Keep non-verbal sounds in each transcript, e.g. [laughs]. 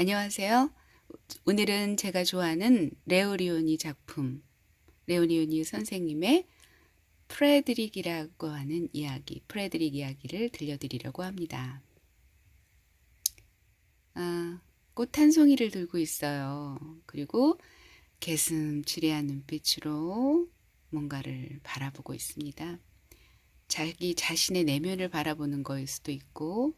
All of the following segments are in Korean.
안녕하세요. 오늘은 제가 좋아하는 레오리오니 작품, 레오리오니 선생님의 프레드릭이라고 하는 이야기, 프레드릭 이야기를 들려드리려고 합니다. 아, 꽃 한 송이를 들고 있어요. 그리고 개슴츠레한 눈빛으로 뭔가를 바라보고 있습니다. 자기 자신의 내면을 바라보는 거일 수도 있고,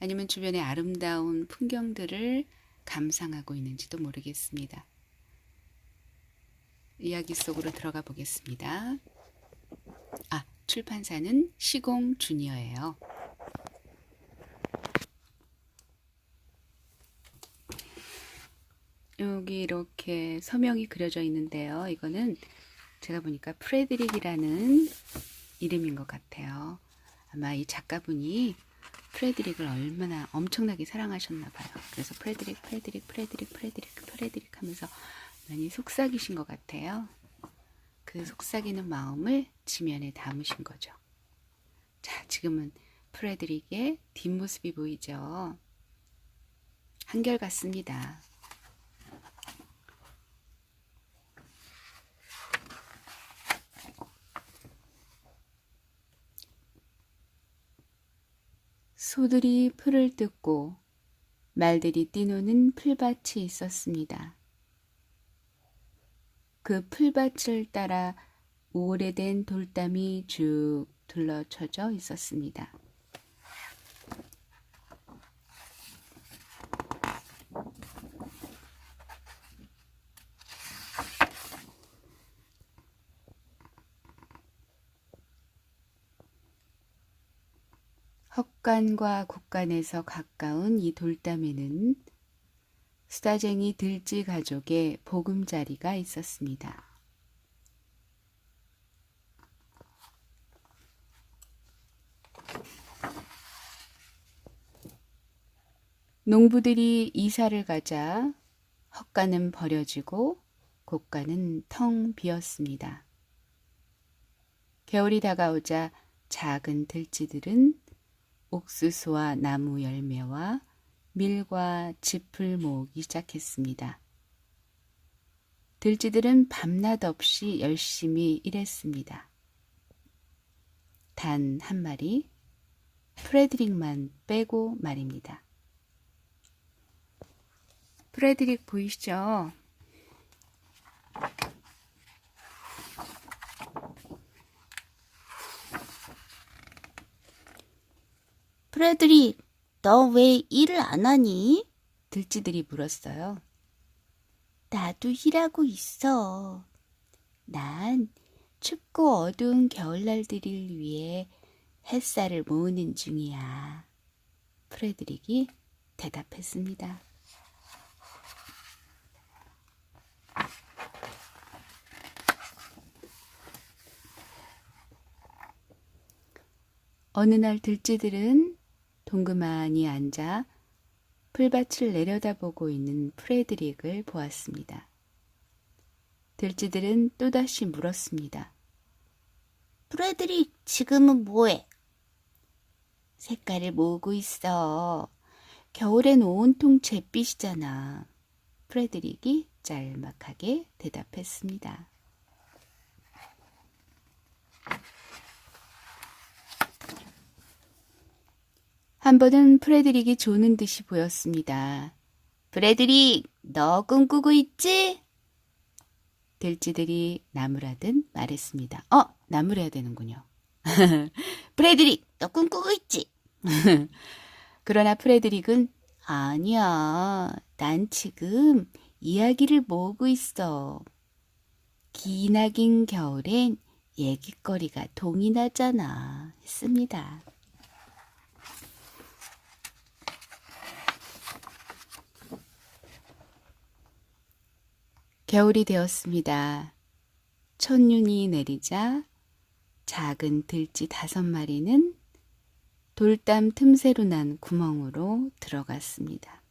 아니면 주변의 아름다운 풍경들을 감상하고 있는지도 모르겠습니다. 이야기 속으로 들어가 보겠습니다. 아, 출판사는 시공 주니어예요. 여기 이렇게 서명이 그려져 있는데요. 이거는 제가 보니까 프레드릭이라는 이름인 것 같아요. 아마 이 작가분이 프레드릭을 얼마나 엄청나게 사랑하셨나 봐요. 그래서 프레드릭, 프레드릭, 프레드릭, 프레드릭, 프레드릭 하면서 많이 속삭이신 것 같아요. 그 속삭이는 마음을 지면에 담으신 거죠. 자, 지금은 프레드릭의 뒷모습이 보이죠. 한결 같습니다. 소들이 풀을 뜯고 말들이 뛰노는 풀밭이 있었습니다. 그 풀밭을 따라 오래된 돌담이 쭉 둘러쳐져 있었습니다. 헛간과 곳간에서 가까운 이 돌담에는 수다쟁이 들쥐 가족의 보금자리가 있었습니다. 농부들이 이사를 가자 헛간은 버려지고 곳간은 텅 비었습니다. 겨울이 다가오자 작은 들쥐들은 옥수수와 나무 열매와 밀과 짚을 모으기 시작했습니다. 들쥐들은 밤낮 없이 열심히 일했습니다. 단 한 마리, 프레드릭만 빼고 말입니다. 프레드릭 보이시죠? 프레드릭, 너 왜 일을 안 하니? 들쥐들이 물었어요. 나도 일하고 있어. 난 춥고 어두운 겨울날들을 위해 햇살을 모으는 중이야. 프레드릭이 대답했습니다. 어느 날 들쥐들은 동그만히 앉아 풀밭을 내려다보고 있는 프레드릭을 보았습니다. 들쥐들은 또다시 물었습니다. 프레드릭, 지금은 뭐해? 색깔을 모으고 있어. 겨울엔 온통 잿빛이잖아. 프레드릭이 짤막하게 대답했습니다. 한 번은 프레드릭이 조는 듯이 보였습니다. 프레드릭, 너 꿈꾸고 있지? 들쥐들이 나무라듯 말했습니다. 어, 나무래야 되는군요. [laughs] 프레드릭, 너 꿈꾸고 있지? [laughs] 그러나 프레드릭은 아니야. 난 지금 이야기를 모으고 있어. 기나긴 겨울엔 얘기거리가 동이 나잖아. 했습니다. 겨울이 되었습니다. 첫눈이 내리자 작은 들쥐 다섯 마리는 돌담 틈새로 난 구멍으로 들어갔습니다.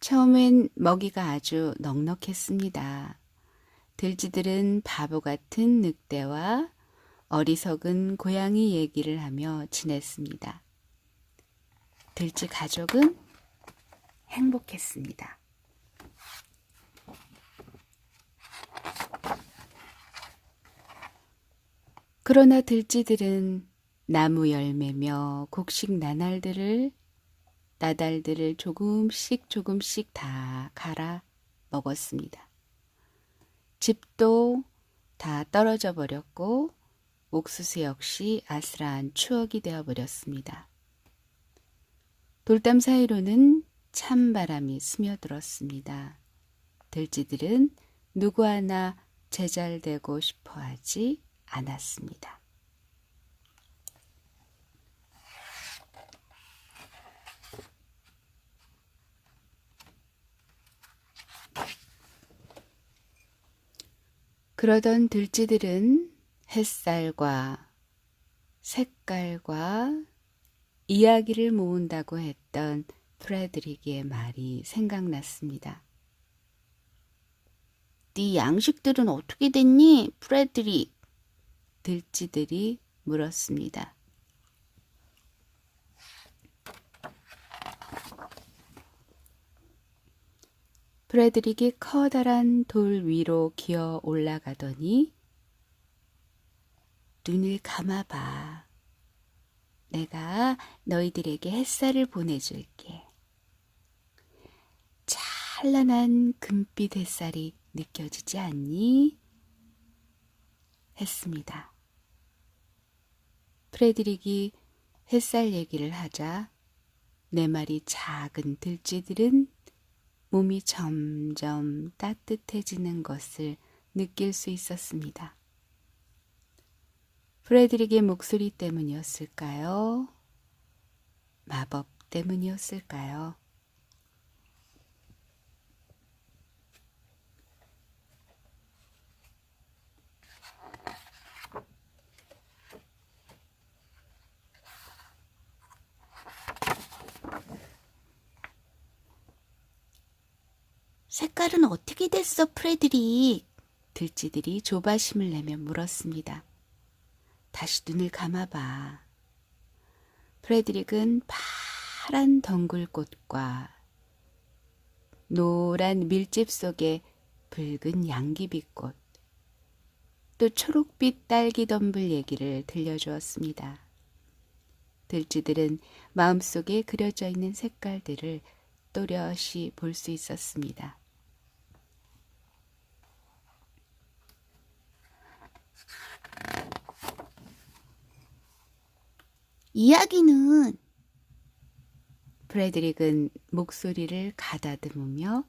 처음엔 먹이가 아주 넉넉했습니다. 들쥐들은 바보 같은 늑대와 어리석은 고양이 얘기를 하며 지냈습니다. 들쥐 가족은 행복했습니다. 그러나 들쥐들은 나무 열매며 곡식 나날들을 나달들을 조금씩 조금씩 다 갈아 먹었습니다. 집도 다 떨어져 버렸고 옥수수 역시 아슬한 추억이 되어 버렸습니다. 돌담 사이로는 찬바람이 스며들었습니다. 들쥐들은 누구 하나 제잘되고 싶어 하지 않았습니다. 그러던 들쥐들은 햇살과 색깔과 이야기를 모은다고 했던 프레드릭의 말이 생각났습니다. 네 양식들은 어떻게 됐니, 프레드릭? 들쥐들이 물었습니다. 프레드릭이 커다란 돌 위로 기어 올라가더니 눈을 감아봐. 내가 너희들에게 햇살을 보내줄게. 찬란한 금빛 햇살이 느껴지지 않니? 했습니다. 프레드릭이 햇살 얘기를 하자 네 마리 작은 들쥐들은 몸이 점점 따뜻해지는 것을 느낄 수 있었습니다. 프레드릭의 목소리 때문이었을까요? 마법 때문이었을까요? 색깔은 어떻게 됐어, 프레드릭? 들쥐들이 조바심을 내며 물었습니다. 다시 눈을 감아봐. 프레드릭은 파란 덩굴꽃과 노란 밀집 속에 붉은 양귀비꽃, 또 초록빛 딸기 덤불 얘기를 들려주었습니다. 들쥐들은 마음속에 그려져 있는 색깔들을 또렷이 볼 수 있었습니다. 이야기는 프레드릭은 목소리를 가다듬으며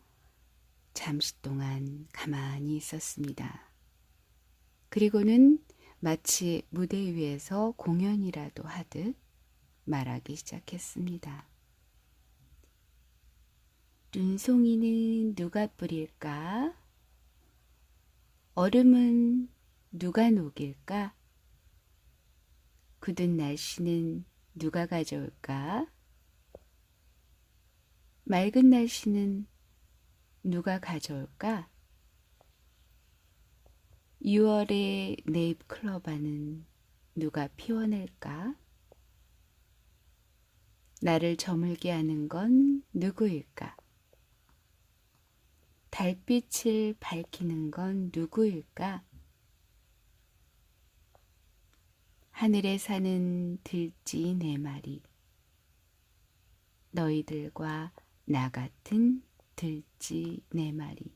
잠시 동안 가만히 있었습니다. 그리고는 마치 무대 위에서 공연이라도 하듯 말하기 시작했습니다. 눈송이는 누가 뿌릴까? 얼음은 누가 녹일까? 굳은 날씨는 누가 가져올까? 맑은 날씨는 누가 가져올까? 6월의 네잎 클로바는 누가 피워낼까? 나를 저물게 하는 건 누구일까? 달빛을 밝히는 건 누구일까? 하늘에 사는 들쥐 네 마리. 너희들과 나 같은 들쥐 네 마리.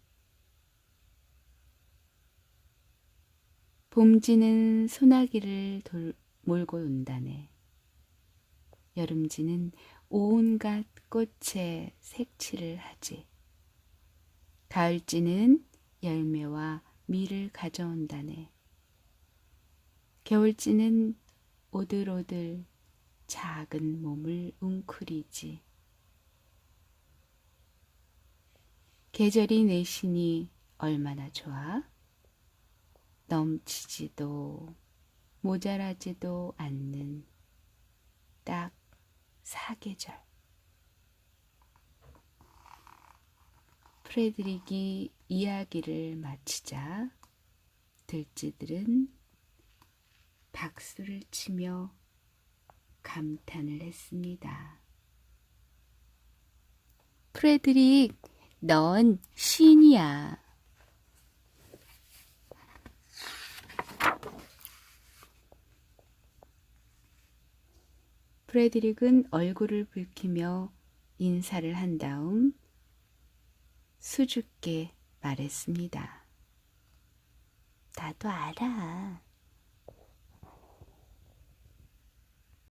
봄지는 소나기를 돌, 몰고 온다네. 여름지는 온갖 꽃에 색칠을 하지. 가을지는 열매와 밀을 가져온다네. 겨울지는 오들오들 작은 몸을 웅크리지. 계절이 내시니 얼마나 좋아? 넘치지도 모자라지도 않는 딱 사계절. 프레드릭이 이야기를 마치자 들쥐들은 박수를 치며 감탄을 했습니다. 프레드릭, 넌 신이야. 프레드릭은 얼굴을 붉히며 인사를 한 다음 수줍게 말했습니다. 나도 알아.